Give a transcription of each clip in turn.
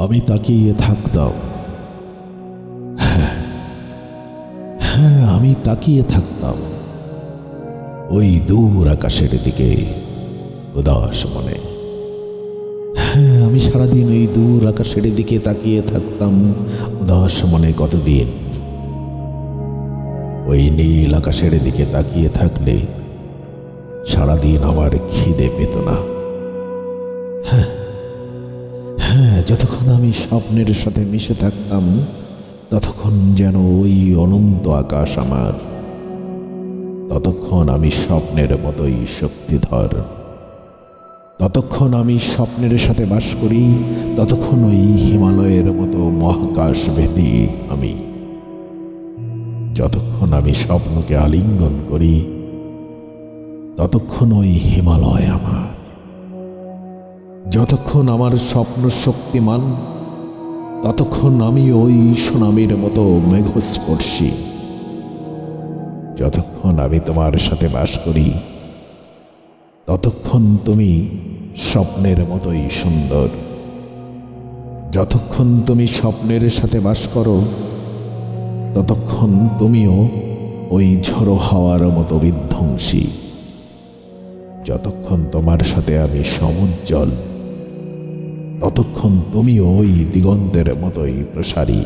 আমি তাকিয়ে থাকতাম। হ্যাঁ হ্যাঁ আমি তাকিয়ে থাকতাম। ওই দূর আকাশের দিকে, উদাস মনে। হ্যাঁ আমি সারাদিন ওই দূর আকাশের দিকে তাকিয়ে থাকতাম, উদাস মনে কতদিন। ওই নীল আকাশের দিকে তাকিয়ে থাকলে সারাদিন আমার খিদে পেত না। যতক্ষণ আমি স্বপ্নের সাথে মিশে থাকতাম, ততক্ষণ যেন ওই অনন্ত আকাশ আমার। ততক্ষণ আমি স্বপ্নের মতোই শক্তিধর। ততক্ষণ আমি স্বপ্নের সাথে বাস করি, ততক্ষণ ওই হিমালয়ের মতো মহাকাশ ভেদি আমি। যতক্ষণ আমি স্বপ্নকে আলিঙ্গন করি, ততক্ষণ ওই হিমালয় আমার। যতক্ষণ আমার স্বপ্ন শক্তিমান, ততক্ষণ আমি ওই সুনামির মতো মেঘস্পর্শী। যতক্ষণ আমি তোমার সাথে বাস করি, ততক্ষণ তুমি স্বপ্নের মতোই সুন্দর। যতক্ষণ তুমি স্বপ্নের সাথে বাস করো, ততক্ষণ তুমিও ওই ঝড়ো হাওয়ার মতো বিধ্বংসী। যতক্ষণ তোমার সাথে আমি সমুজ্জ্বল ততক্ষণ তুমিও ওই দিগন্তের মতোই প্রসারী।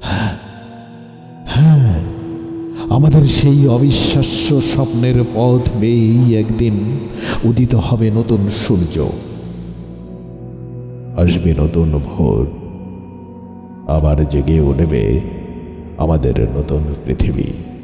হ্যাঁ, হ্যাঁ আমাদের সেই অবিশ্বাস্য স্বপ্নের পথ বেয়েই একদিন উদিত হবে নতুন সূর্য। আসবে নতুন ভোর। আবার জেগে উঠবে আমাদের নতুন পৃথিবী।